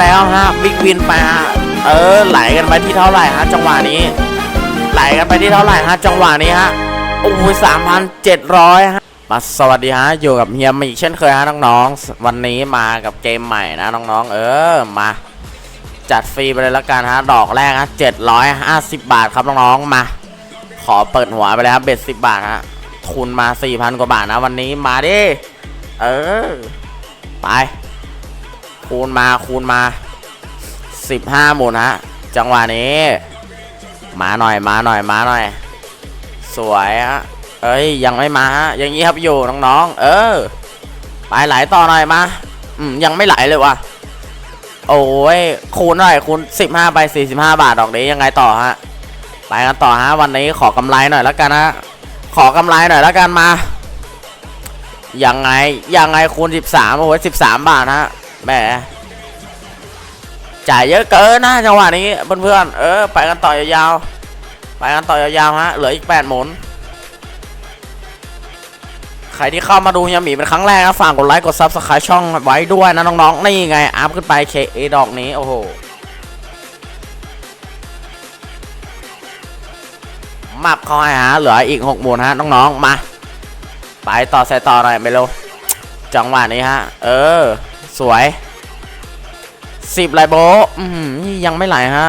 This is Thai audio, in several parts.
แล้วฮะบิ๊กวินไปฮะเออไหลกันไปที่เท่าไหร่ฮะจังหวะนี้ ไหลกันไปที่เท่าไหร่ฮะจังหวะนี้ฮะโอ้ยสามพันเจ็ดร้อยฮะมาสวัสดีฮะอยู่กับเฮียมาอีกเช่นเคยฮะน้องๆวันนี้มากับเกมใหม่นะน้องๆเออมาจัดฟรีไปเลยละกันฮะดอกแรกฮะเจ็ดร้อยห้าสิบบาทครับน้องๆมา ขอเปิดหัวไปเลยครับเบ็ดสิบบาทฮะทุนมาสี่พันกว่าบาทนะวันนี้มาดิเออไป คูณมาคูณมาสิบห้าหมุนฮะ จังหวะนี้ มาหน่อยมาหน่อยมาหน่อย สวยฮะ เอ้ยยังไม่มาฮะยังเงียบอยู่น้องๆ เออ ไปไหลต่อหน่อยมา อืมยังไม่ไหลเลยวะโอ้ยคูณหน่อยคูณสิบห้าไปสี่สิบห้าบาทดอกนี้ยังไงต่อฮะ ไปกันต่อฮะวันนี้ขอกำไรหน่อยแล้วกันฮะ ขอกำไรหน่อยแล้วกันมายังไงยังไงคูณสิบสามโอ้ยสิบสามบาทฮะ แหมจ่ายเยอะเกินนะจังหวะนี้เพื่อนๆเออไปกันต่อยาวๆไปกันต่อยาวๆฮะเหลืออีก 8 หมุน ใครที่เข้ามาดูยามีเป็นครั้งแรกนะฝากกดไลค์กดซับสไครต์ช่องไว้ด้วยนะน้องๆนี่ไงอัพขึ้นไปเคเอดอกนี้โอ้โหมับเข้าให้ฮะเหลืออีก 6 หมุนฮะน้องๆมา ไปต่อใส่ต่อหน่อยไม่รู้ จังหวะนี้ฮะ เออ สวยสิบไลโบอืมยังไม่ไหลฮะ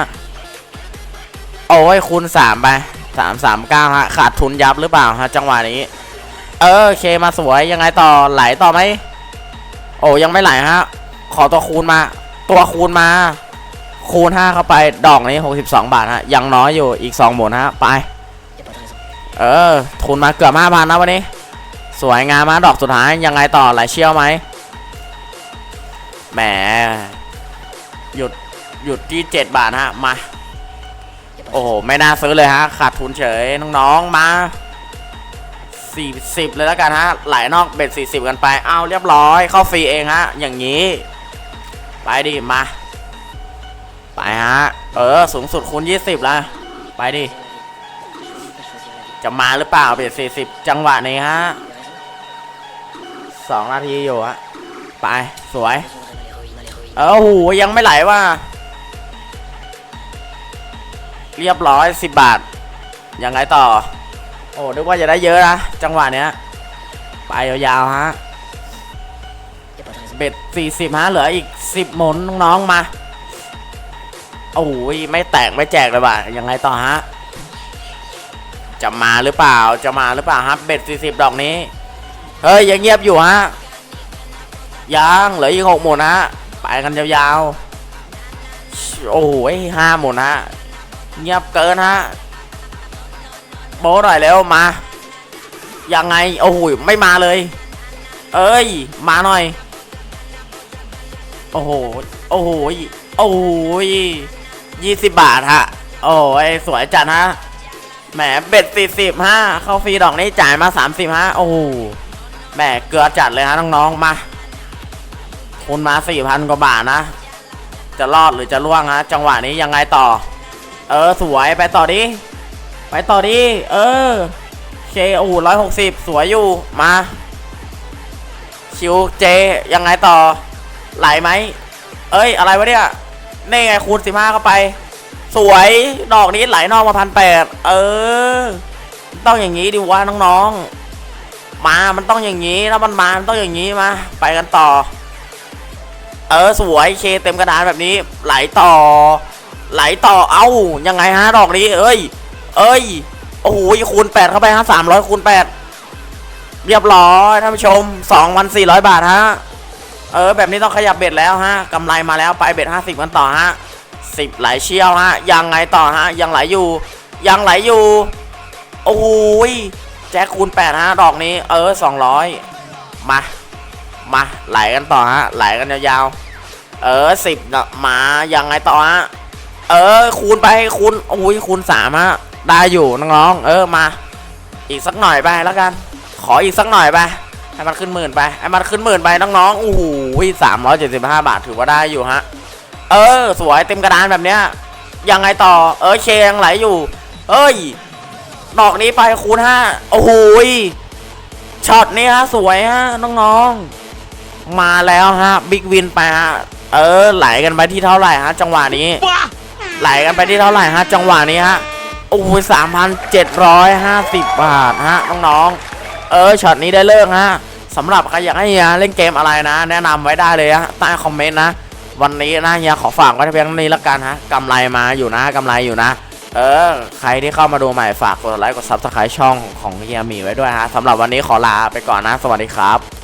โอ้ยคูณสามไปสามสามเก้าฮะ ขาดทุนยับหรือเปล่าฮะ จังหวะนี้ เออโอเคมาสวยยังไงต่อไหลต่อไหมโอ้ยังไม่ไหลฮะ ขอตัวคูณมา ตัวคูณมา คูณห้าเข้าไปดอกนี้หกสิบสองบาทฮะ ยังน้อยอยู่อีกสองหมุนฮะ ไป เออทุนมาเกือบห้าพันนะวันนี้ สวยงามมากดอกสุดท้ายยังไงต่อไหลเชี่ยวไหมแหมหยุดหยุดที่เจ็ดบาทฮะมา โอ้โห ไม่น่าซื้อเลยฮะ ขาดทุนเฉย น้องๆมา 40 เลยแล้วกันฮะ ไหลนอกเบ็ด 40 กันไป เอาเรียบร้อย เข้าฟรีเองฮะ อย่างนี้ ไปดิ มา ไปฮะ เออ สูงสุดคูณ 20 ละ ไปดิ จะมาหรือเปล่าเบ็ด 40 จังหวะนี้ฮะ 2นาทีอยู่ฮะไปสวย เออโหยังไม่ไหลว่ะเรียบร้อยสิบบาท ยังไงต่อ โอ้นึกว่าจะได้เยอะนะ จังหวะเนี้ย ไปยาวๆฮะเบ็ดสี่สิบฮะเหลืออีกสิบหมุนน้องๆมาโอ้ยไม่แตกไม่แจกเลยว่ะยังไงต่อฮะ จะมาหรือเปล่าจะมาหรือเปล่าฮะเบ็ดสี่สิบดอกนี้ เฮ้ยยังเงียบอยู่ฮะยังเหลืออีกหกหมุนฮะไปกันยาวๆโอ้ยห้าหมุนฮะเงียบเกินฮะโบะหน่อยเร็วมายังไงโอ้โหไม่มาเลย เอ้ย มาหน่อย โอ้โหโอ้โหโอ้โหยี่สิบบาทฮะโอ้ยสวยจัดฮะแหมเบ็ดสี่สิบฮะเข้าฟรีดอกนี้จ่ายมาสามสิบฮะโอ้โห แหมเกลือจัดเลยฮะน้องๆมาคุณมาสี่พันกว่าบาทนะ จะรอดหรือจะล่วงฮะจังหวะนี้ยังไงต่อ เออสวยไปต่อดิ ไปต่อดิ เออเคโอ้ร้อยหกสิบสวยอยู่มาคิวเจยังไงต่อ ไหลไหม เอ้ย อะไรวะเนี่ย นี่ไงคูณสิบห้าเข้าไป สวยดอกนี้ไหลนอกมาพันแปดเออ ต้องอย่างนี้ดิวะน้องๆ มามันต้องอย่างนี้แล้วมันมา มันต้องอย่างนี้มา ไปกันต่อ เออสวยเคเต็มกระดานแบบนี้ ไหลต่อ ไหลต่อเอ้ายังไงฮะดอกนี้เอ้ย เอ้ยโอ้โหคูณแปดเข้าไปฮะสามร้อยคูณแปดเรียบร้อยท่านผู้ชมสองพันสี่ร้อยบาทฮะเออแบบนี้ต้องขยับเบ็ดแล้วฮะกำไรมาแล้วไปเบ็ดห้าสิบกันต่อฮะสิบไหลเชี่ยวฮะยังไงต่อฮะยังไหลอยู่ ยังไหลอยู่โอ้โหย จ็คคูณแปดฮะดอกนี้ เออสองร้อยมา มาไหลกันต่อฮะไหลกันยาวๆเออสิบมายังไงต่อฮะเออคูณไปคูณโอ้ยคูณสามฮะได้อยู่น้องๆเออมา อีกสักหน่อยไปแล้วกัน ขออีกสักหน่อยไปให้มันขึ้นหมื่นไปให้มันขึ้นหมื่นไปน้องๆโอ้โหสามร้อยเจ็ดสิบห้าบาทถือว่าได้อยู่ฮะเออ สวยเต็มกระดานแบบเนี้ยยังไงต่อ เออเคยังไหลอยู่ เอ้ย ดอกนี้ไปคูณห้าโอ้โหช็อตนี้ฮะสวยฮะน้องๆ มาแล้วฮะบิ๊กวินไปฮะเเออไหลกันไปที่เท่าไหร่ฮะ จังหวะนี้ ไหลกันไปที่เท่าไหร่ฮะ จังหวะนี้ฮะโอ้ยสามพันเจ็ดร้อยห้าสิบบาทฮะน้องๆ เออช็อตนี้ได้เลิกฮะสำหรับใครอยากให้เฮียเล่นเกมอะไรนะ แนะนำไว้ได้เลยฮะใต้คอมเมนต์นะ วันนี้นะเฮียขอฝากไว้เพียงเท่านี้ละกันฮะกำไรมาอยู่นะกำไรอยู่นะ เออ ใครที่เข้ามาดูใหม่ฝากกดไลค์กดซับสไครต์ช่องของเฮียหมีไว้ด้วยฮะสำหรับวันนี้ขอลาไปก่อนนะ สวัสดีครับ